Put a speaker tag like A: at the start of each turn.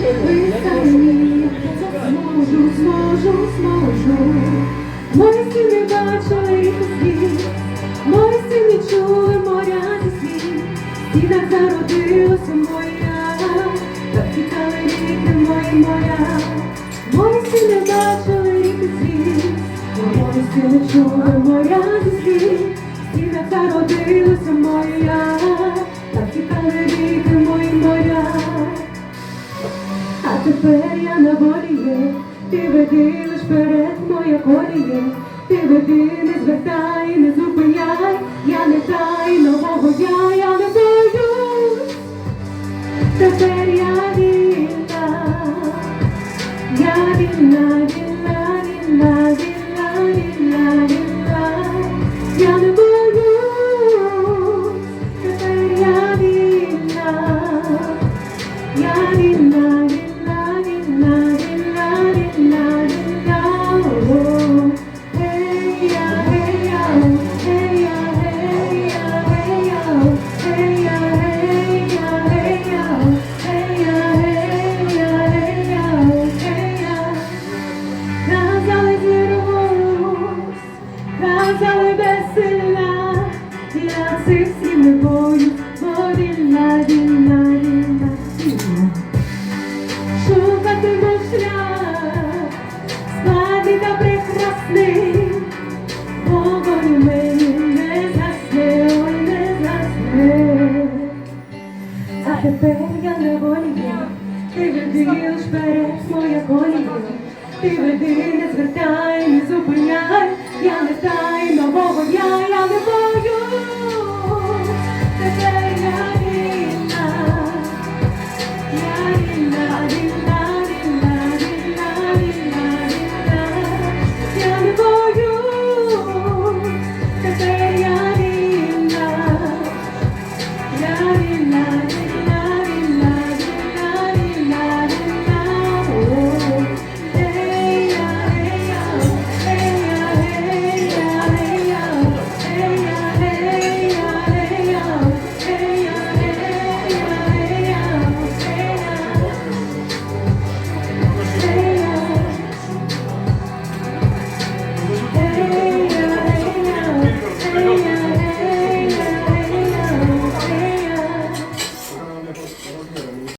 A: ми самі зможу, зможу, зможу. Мої сини бачили їх слів, мої сини чули моря зі слів, і так зародилося моя, так тікали ріки мої моря. Мої сини бачили їх слів, мої сини чули моря зі слів, і так зародилося моя, так тікали тепер я на волі є, ти веди лиш перед моя коліє, ти веди, не звертай, не зупиняй, я не тай нового я, я не боюсь, тепер я вільна, я вільна, вільна, казали безсильна, я цих слів не боюсь, бо вільна, вільна, вільна, вільна. Шукатиму шлях, складний та прекрасний, вогонь мені не засне, ой, не засне. А тепер я на волі ти веди лиш вперед моя колія, ти веди, не звертай,